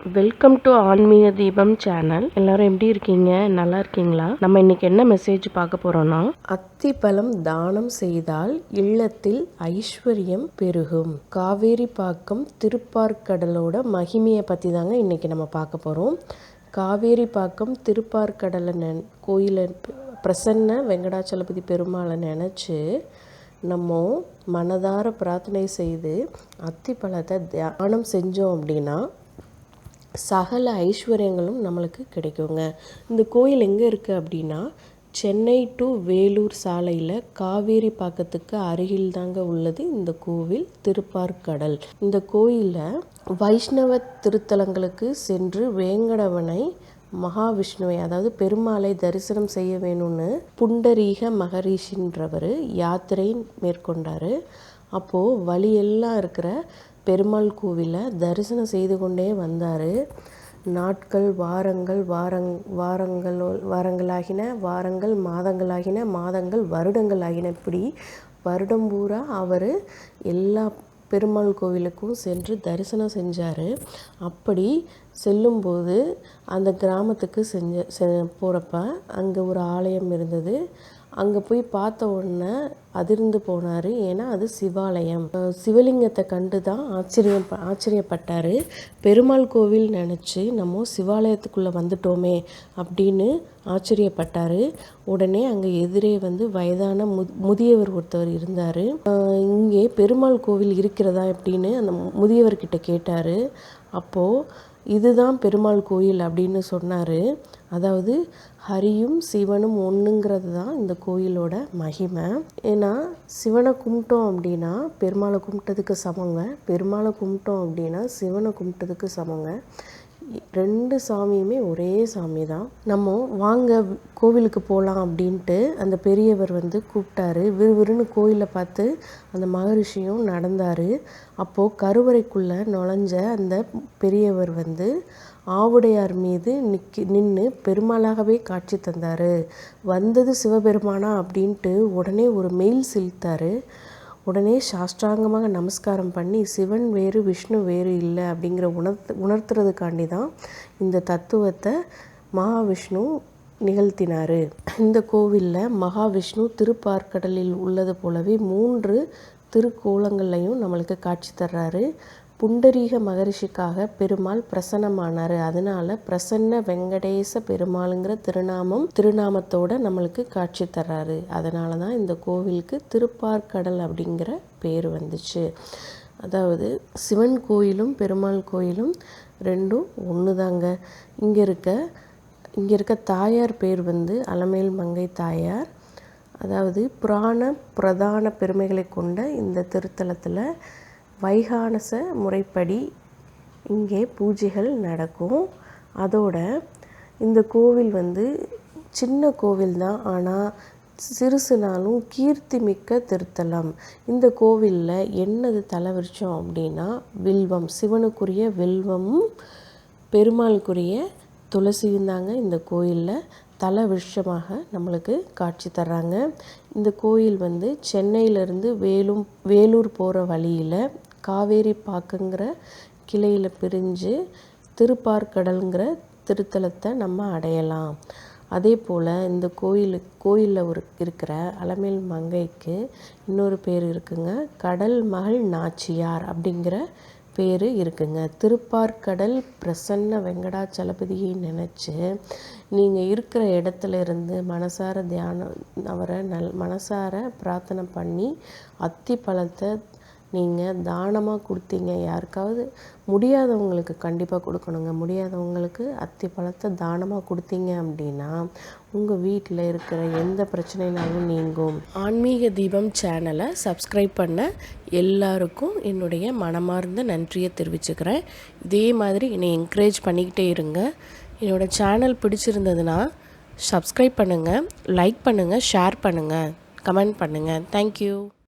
Welcome to ஆன்மீக தீபம் channel எல்லாரும் எப்படி இருக்கீங்க? நல்லா இருக்கீங்களா? நம்ம இன்னைக்கு என்ன மெசேஜ் பார்க்க போறோம்னா அத்திப்பழம் தானம் செய்தால் இல்லத்தில் ஐஸ்வர்யம் பெருகும். காவேரி பாக்கம் திருப்பார்கடலோட மகிமையை பற்றி தாங்க இன்னைக்கு நம்ம பார்க்க போகிறோம் காவேரி பாக்கம் திருப்பார்கடலை நெ பிரசன்ன வெங்கடாச்சலபதி பெருமாளை நினச்சி நம்ம மனதார பிரார்த்தனை செய்து அத்திப்பழத்தை தியானம் செஞ்சோம் அப்படின்னா சகல ஐஸ்வர்யங்களும் நம்மளுக்கு கிடைக்குங்க. இந்த கோயில் எங்கே இருக்குது அப்படின்னா சென்னை டு வேலூர் சாலையில் காவேரி பாக்கத்துக்கு அருகில் தாங்க உள்ளது இந்த கோவில் திருப்பார்கடல். இந்த கோயிலில் வைஷ்ணவ திருத்தலங்களுக்கு சென்று வேங்கடவனை மகாவிஷ்ணுவை அதாவது பெருமாளை தரிசனம் செய்ய வேணும்னு புண்டரீக மகரிஷின்றவர் யாத்திரை மேற்கொண்டார். அப்போது வழியெல்லாம் இருக்கிற பெருமாள் கோவிலை தரிசனம் செய்து கொண்டே வந்தார். நாட்கள் வாரங்கள் வாரங் வாரங்கள் வாரங்களாகின வாரங்கள் மாதங்களாகின மாதங்கள் வருடங்களாகின. இப்படி வருடம் பூரா அவர் எல்லா பெருமாள் கோவிலுக்கும் சென்று தரிசனம் செஞ்சார். அப்படி செல்லும்போது அந்த கிராமத்துக்கு செஞ்ச செ போகிறப்ப அங்கே ஒரு ஆலயம் இருந்தது. அங்கே போய் பார்த்த உடனே அதிர்ந்து போனார். ஏன்னா அது சிவாலயம். சிவலிங்கத்தை கண்டு தான் ஆச்சரியம் ஆச்சரியப்பட்டார். பெருமாள் கோவில் நினச்சி நம்ம சிவாலயத்துக்குள்ளே வந்துட்டோமே அப்படின்னு ஆச்சரியப்பட்டார். உடனே அங்கே எதிரே வந்து வயதான மு முதியவர் ஒருத்தவர் இருந்தார். இங்கே பெருமாள் கோவில் இருக்கிறதா அப்படின்னு அந்த முதியவர்கிட்ட கேட்டார். அப்போது இதுதான் பெருமாள் கோயில் அப்படின்னு சொன்னார். அதாவது ஹரியும் சிவனும் ஒன்றுங்கிறது தான் இந்த கோயிலோட மகிமை. ஏன்னா சிவனை கும்பிட்டோம் அப்படின்னா பெருமாளை கும்பிட்டதுக்கு சமங்க. பெருமாளை கும்பிட்டோம் அப்படின்னா சிவனை கும்பிட்டதுக்கு சமங்க. ரெண்டு சாமியுமே ஒரே சாமி தான். நம்ம வாங்க கோவிலுக்கு போகலாம் அப்படின்ட்டு அந்த பெரியவர் வந்து கூப்பிட்டாரு. விறுவிறுன்னு கோயிலை பார்த்து அந்த மகரிஷியும் நடந்தார். அப்போது கருவறைக்குள்ளே நுழைஞ்ச அந்த பெரியவர் வந்து ஆவுடையார் மீது நிற்கி நின்று பெருமாளாகவே காட்சி தந்தார். வந்தது சிவபெருமானா அப்படின்ட்டு உடனே ஒரு மெயில் செலுத்தார். உடனே சாஷ்டாங்கமாக நமஸ்காரம் பண்ணி சிவன் வேறு விஷ்ணு வேறு இல்லை அப்படிங்கிற உணர்த்து உணர்த்துறதுக்காண்டி தான் இந்த தத்துவத்தை மகாவிஷ்ணு நிகழ்த்தினார். இந்த கோவிலில் மகாவிஷ்ணு திருப்பார்க்கடலில் உள்ளது போலவே மூன்று திருக்கோலங்கள்லையும் நம்மளுக்கு காட்சி தர்றாரு. புண்டரீக மகரிஷிக்காக பெருமாள் பிரசன்னமானார். அதனால பிரசன்ன வெங்கடேச பெருமாளுங்கிற திருநாமம் திருநாமத்தோட நம்மளுக்கு காட்சி தர்றாரு அதனால தான் இந்த கோவிலுக்கு திருப்பார்கடல் அப்படிங்கிற பேர் வந்துச்சு. அதாவது சிவன் கோயிலும் பெருமாள் கோயிலும் ரெண்டும் ஒன்று தாங்க இங்கே இருக்க இங்கே இருக்க தாயார் பேர் வந்து அலமேல் மங்கை தாயார். அதாவது புராண பிரதான பெருமைகளை கொண்ட இந்த திருத்தலத்தில் வைகானச முறைப்படி இங்கே பூஜைகள் நடக்கும். அதோட இந்த கோவில் வந்து சின்ன கோவில் தான். ஆனால் சிறுசுனாலும் கீர்த்தி மிக்க திருத்தலம். இந்த கோவிலில் என்னது தலைவிரிச்சோம் அப்படின்னா வில்வம் சிவனுக்குரிய வில்வமும் பெருமாளுக்குரிய துளசியும் தாங்க இந்த கோயிலில் தலவிருஷமாக நம்மளுக்கு காட்சி தர்றாங்க. இந்த கோயில் வந்து சென்னையிலேருந்து வேலும் வேலூர் போகிற வழியில் காவேரி பாக்குங்கிற கிளையில் பிரிஞ்சு திருப்பார்கடல்ங்கிற திருத்தலத்தை நம்ம அடையலாம். அதே போல் இந்த கோயில் கோயிலில் ஒரு இருக்கிற அலமேல் மங்கைக்கு இன்னொரு பேர் இருக்குங்க. கடல் மகள் நாச்சியார் அப்படிங்கிற பேர் இருக்குங்க. திருப்பார்கடல் பிரசன்ன வெங்கடாச்சலபதியை நினச்சி நீங்கள் இருக்கிற இடத்துல இருந்து மனசார தியானம் அவரை நல் மனசார பிரார்த்தனை பண்ணி அத்தி பழத்தை நீங்கள் தானமாக கொடுத்தீங்க. யாருக்காவது முடியாதவங்களுக்கு கண்டிப்பாக கொடுக்கணுங்க. முடியாதவங்களுக்கு அத்தி பழத்தை தானமாக கொடுத்தீங்க அப்படின்னா உங்கள் வீட்டில் இருக்கிற எந்த பிரச்சனைனாலும் நீங்கும். ஆன்மீக தீபம் சேனலை சப்ஸ்கிரைப் பண்ண எல்லாருக்கும் என்னுடைய மனமார்ந்த நன்றியை தெரிவிச்சுக்கிறேன். இதே மாதிரி என்னை என்கரேஜ் பண்ணிக்கிட்டே இருங்க. என்னோடய சேனல் பிடிச்சிருந்ததுன்னா சப்ஸ்கிரைப் பண்ணுங்கள் லைக் பண்ணுங்கள் ஷேர் பண்ணுங்கள் கமெண்ட் பண்ணுங்கள் தேங்க்யூ